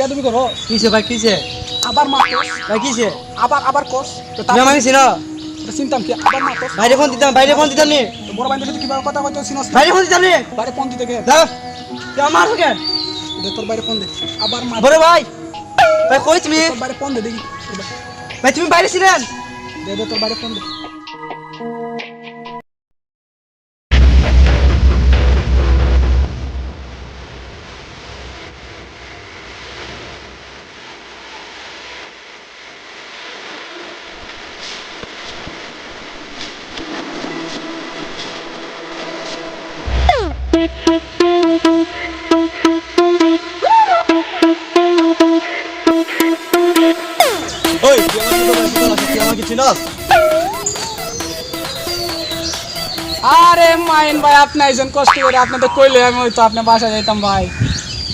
বেদবি করো। কিসে ভাই কিসে আবার মাতোস ভাই কিসে আবার আবার তো তুমি আমাকে চিনো তো চিন্তাম কি? আবার মাতোস বাইরে ফোন দিতাম বাইরে ফোন দিতাম নি। তো বড় বাইন্দে সাথে কীভাবে কথা কইতো চিনস বাইরে ফোন দিতাম নি। বাইরে ফোন দিতে গে দাও তুই আমার কেন দে তোর বাইরে ফোন দে। আবার মাত বড় ভাই। ভাই কই তুমি? তোর বাইরে ফোন দে দেখি। ভাই তুমি বাইরে ছিলেন? দে দে তোর বাইরে ফোন দে। ওই আমাকে তো চিনস? আরে মাইন ভাই আপনি আইছেন কষ্ট করে আপনি তো কইলে আমি হয়তো আপনার বাসায় যাইতাম ভাই।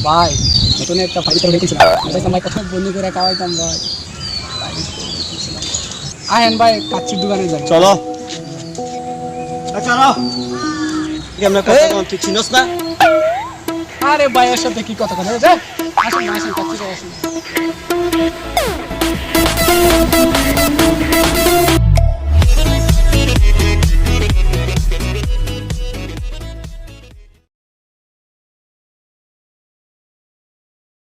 ভাই নতুন একটা করে রেখেছিলাম ভাই কথা বন্ধু করে খাওয়াইতাম ভাই। আহেন ভাই কাচ্চির দোকানে যান চলো। চলো। আমরা কথা কম তুই চিনস না? আরে ভাই এর সাথে কি কথা কথা আসুন আসুন আসুন।